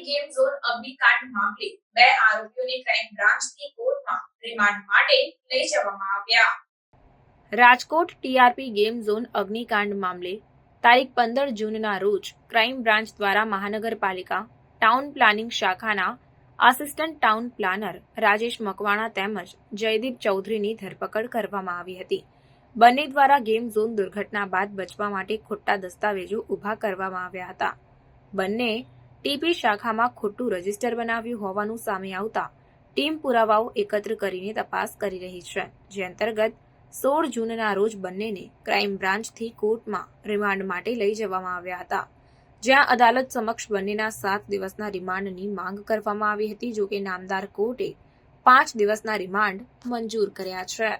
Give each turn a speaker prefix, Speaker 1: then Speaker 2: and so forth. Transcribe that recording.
Speaker 1: Game zone અગ્નિકાંડ મામલે બે આરોપીઓને ક્રાઇમ બ્રાન્ચની કોર્ટમાં રિમાન્ડ માટે લઈ જવામાં આવ્યા.
Speaker 2: રાજકોટ ટીઆરપી ગેમ ઝોન અગ્નિકાંડ મામલે તારીખ પંદર જૂનના રોજ ક્રાઇમ બ્રાન્ચ દ્વારા મહાનગરપાલિકા ટાઉન પ્લાનિંગ શાખાના assistant town planner Rajesh Makwana તેમજ જયદીપ ચૌધરીની ધરપકડ કરવામાં આવી હતી. બંને દ્વારા ગેમ ઝોન દુર્ઘટના બાદ બચવા માટે ખોટા દસ્તાવેજો ઊભા કરવામાં આવ્યા હતા. બંને ટીપી શાખામાં ખોટું રજિસ્ટર બનાવ્યું હોવાનું સામે આવતા ટીમ પુરાવાઓ એકત્ર કરીને તપાસ કરી રહી છે. જે અંતર્ગત સોળ જૂનના રોજ બંનેને ક્રાઇમ બ્રાન્ચથી કોર્ટમાં રિમાન્ડ માટે લઈ જવામાં આવ્યા હતા. જ્યાં અદાલત સમક્ષ બંનેના સાત દિવસના રિમાન્ડની માંગ કરવામાં આવી હતી, જોકે નામદાર કોર્ટે પાંચ દિવસના રિમાન્ડ મંજૂર કર્યા છે.